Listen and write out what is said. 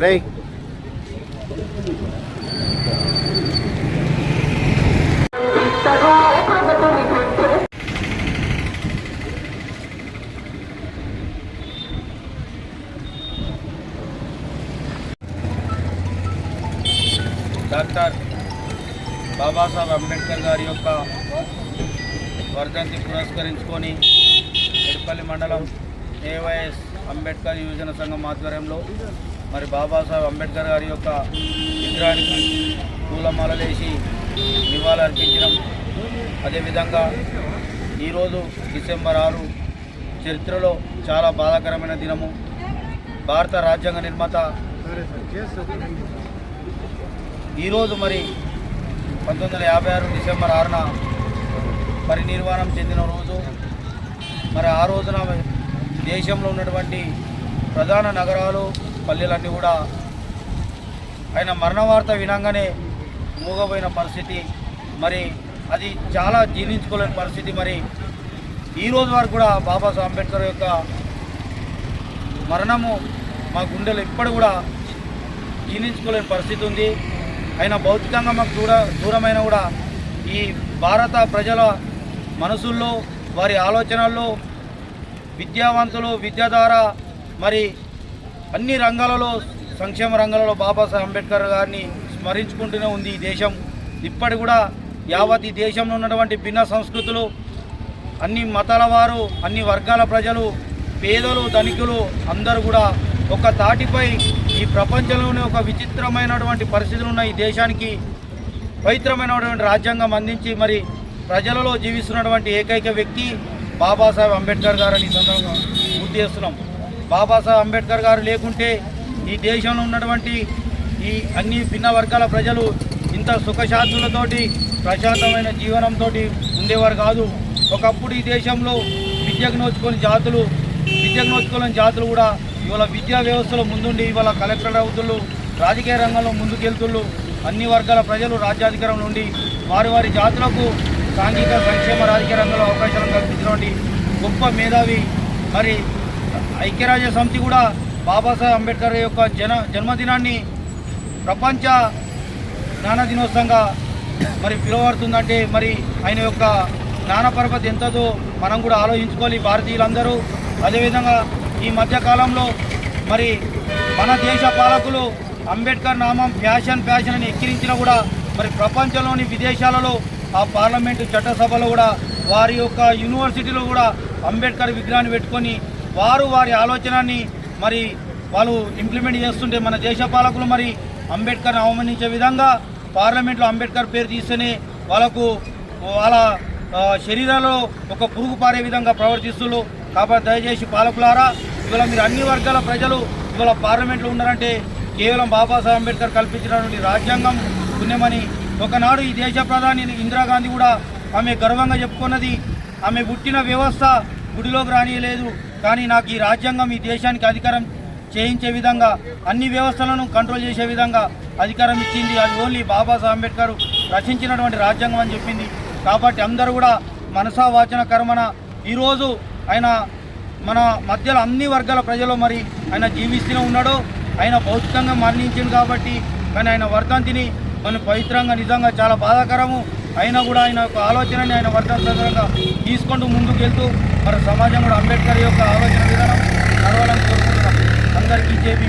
రే doctor Babasaheb Ambedkar గారి యొక్క వర్ధంతి పురస్కరించుకొని ఎడపల్లి మండలం ఏవైఎస్ అంబేద్కర్ యువజన సంఘం ఆధ్వర్యంలో మరి బాబాసాహెబ్ అంబేద్కర్ గారి యొక్క విగ్రహానికి పూలమాలలేసి నివాళులర్పించడం అదేవిధంగా ఈరోజు డిసెంబర్ ఆరు చరిత్రలో చాలా బాధాకరమైన దినము. భారత రాజ్యాంగ నిర్మాత ఈరోజు మరి పంతొమ్మిది వందల యాభై ఆరు డిసెంబర్ ఆరున పరినిర్వాణం చెందిన రోజు. మరి ఆ రోజున దేశంలో ఉన్నటువంటి ప్రధాన నగరాలు పల్లెలన్నీ కూడా ఆయన మరణ వార్త వినంగానే మూగపోయిన పరిస్థితి. మరి అది చాలా జీర్ణించుకోలేని పరిస్థితి మరి. ఈ రోజు వరకు కూడా బాబాసాహెబ్ అంబేద్కర్ యొక్క మరణము మా గుండెలు ఇప్పటి కూడా జీర్ణించుకోలేని పరిస్థితి ఉంది. ఆయన భౌతికంగా మాకు దూర దూరమైన కూడా ఈ భారత ప్రజల మనసుల్లో వారి ఆలోచనల్లో విద్యావంతులు విద్య ద్వారా మరి అన్ని రంగాలలో సంక్షేమ రంగాలలో బాబాసాహెబ్ అంబేద్కర్ గారిని స్మరించుకుంటూనే ఉంది ఈ దేశం. ఇప్పటి కూడా యావత్ ఈ దేశంలో ఉన్నటువంటి భిన్న సంస్కృతులు అన్ని మతాల వారు అన్ని వర్గాల ప్రజలు పేదలు ధనికులు అందరూ కూడా ఒక తాటిపై ఈ ప్రపంచంలోనే ఒక విచిత్రమైనటువంటి పరిస్థితులు ఉన్న ఈ దేశానికి పవిత్రమైనటువంటి రాజ్యాంగం అందించి మరి ప్రజలలో జీవిస్తున్నటువంటి ఏకైక వ్యక్తి బాబాసాహెబ్ అంబేద్కర్ గారు అని సందర్భంగా గుర్తు చేస్తున్నాం. బాబాసాహెబ్ అంబేద్కర్ గారు లేకుంటే ఈ దేశంలో ఉన్నటువంటి ఈ అన్ని భిన్న వర్గాల ప్రజలు ఇంత సుఖశాంతులతోటి ప్రశాంతమైన జీవనంతో ఉండేవారు కాదు. ఒకప్పుడు ఈ దేశంలో విద్యకు నోచుకొని జాతులు విద్యకు నోచుకోలేని జాతులు కూడా ఇవాళ విద్యా వ్యవస్థలో ముందుండి ఇవాళ కలెక్టర్ అవుతుళ్ళు రాజకీయ రంగంలో ముందుకెళ్తుళ్ళు అన్ని వర్గాల ప్రజలు రాజ్యాధికారం నుండి వారి వారి జాతులకు సాంఘిక సంక్షేమ రాజకీయ రంగంలో అవకాశాలను కల్పించినటువంటి గొప్ప మేధావి. మరి ఐక్యరాజ్య సమితి కూడా బాబాసాహెబ్ అంబేద్కర్ యొక్క జన జన్మదినాన్ని ప్రపంచ జ్ఞాన దినోత్సవంగా మరి పిలువబడుతుందంటే మరి ఆయన యొక్క జ్ఞాన పరపతి ఎంతదో మనం కూడా ఆలోచించుకోవాలి భారతీయులందరూ. అదేవిధంగా ఈ మధ్యకాలంలో మరి మన దేశ పాలకులు అంబేద్కర్ నామం ఫ్యాషన్ ఫ్యాషన్ అని ఎక్కిరించినా కూడా మరి ప్రపంచంలోని విదేశాలలో ఆ పార్లమెంటు చట్టసభలో కూడా వారి యొక్క యూనివర్సిటీలో కూడా అంబేద్కర్ విగ్రహాన్ని పెట్టుకొని వారు వారి ఆలోచనని మరి వాళ్ళు ఇంప్లిమెంట్ చేస్తుంటే మన దేశ పాలకులు మరి అంబేద్కర్ని అవమానించే విధంగా పార్లమెంట్లో అంబేద్కర్ పేరు తీస్తేనే వాళ్ళకు వాళ్ళ శరీరంలో శరీరాల్లో ఒక పురుగు పారే విధంగా ప్రవర్తిస్తున్నారు. కాబట్టి దయచేసి పాలకులారా ఇవాళ మీరు అన్ని వర్గాల ప్రజలు ఇవాళ పార్లమెంట్లో ఉన్నారంటే కేవలం బాబాసాహెబ్ అంబేద్కర్ కల్పించినటువంటి రాజ్యాంగం పుణ్యమని ఒకనాడు ఈ దేశ ప్రధాని ఇందిరాగాంధీ కూడా ఆమె గర్వంగా చెప్పుకున్నది. ఆమె పుట్టిన వ్యవస్థ గుడిలోకి రానియలేదు. కానీ నాకు ఈ రాజ్యాంగం ఈ దేశానికి అధికారం చేయించే విధంగా అన్ని వ్యవస్థలను కంట్రోల్ చేసే విధంగా అధికారం ఇచ్చింది. అది ఓన్లీ బాబాసాహెబ్ అంబేద్కర్ రచించినటువంటి రాజ్యాంగం అని చెప్పింది. కాబట్టి అందరూ కూడా మనసా వాచన కర్మన. ఈరోజు ఆయన మన మధ్యలో అన్ని వర్గాల ప్రజలు మరి ఆయన జీవిస్తూనే ఉన్నాడు. ఆయన భౌతికంగా మరణించింది కాబట్టి కానీ ఆయన వర్ధంతిని మన పవిత్రంగా నిజంగా చాలా బాధాకరము. అయినా కూడా ఆయన యొక్క ఆలోచనని ఆయన వర్గాత్మకంగా తీసుకుంటూ ముందుకు వెళ్తూ మన సమాజం కూడా అంబేద్కర్ యొక్క ఆలోచన విధానం నడవాలని కోరుకుంటున్నాం. అందరికీ చేపి